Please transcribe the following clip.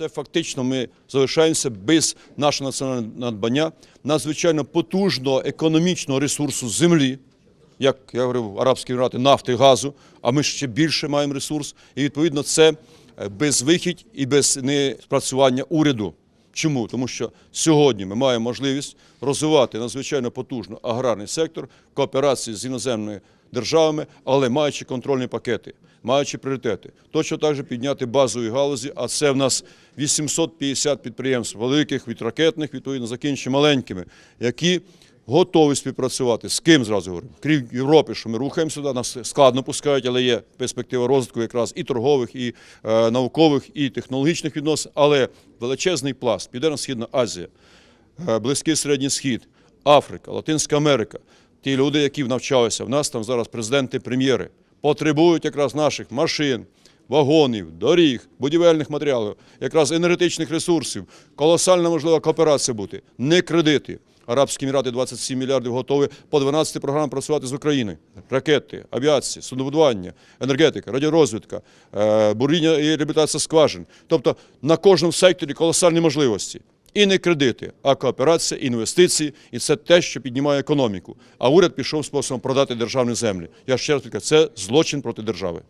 Це фактично ми залишаємося без нашого національного надбання, надзвичайно потужного економічного ресурсу землі, як я говорив, Арабські Емірати, нафти, газу, а ми ще більше маємо ресурс. І відповідно це е, безвихідь і без неспрацювання уряду. Чому? Тому що сьогодні ми маємо можливість розвивати надзвичайно потужно аграрний сектор в кооперації з іноземними державами, але маючи контрольні пакети, маючи пріоритети. Точно так же підняти базові галузі, а це в нас 850 підприємств великих, від ракетних, відповідно, закінчуючи маленькими, які готові співпрацювати. З ким зразу говорю? Крім Європи, що ми рухаємося сюди, нас складно пускають, але є перспектива розвитку якраз і торгових, і е, наукових, і технологічних відносин, але величезний пласт, Південно-Східна Азія, е, Близький Середній Схід, Африка, Латинська Америка. Ті люди, які навчалися в нас, там зараз президенти, прем'єри, потребують якраз наших машин, вагонів, доріг, будівельних матеріалів, якраз енергетичних ресурсів. Колосальна можлива кооперація бути, не кредити. Арабські Емірати 27 мільярдів готові по 12 програмам працювати з Україною. Ракети, авіація, суднобудування, енергетика, радіорозвідка, е, буріння і реабілітація скважин. Тобто на кожному секторі колосальні можливості. І не кредити, а кооперація, інвестиції, і це те, що піднімає економіку. А уряд пішов способом продати державні землі. Я ще раз кажу, це злочин проти держави.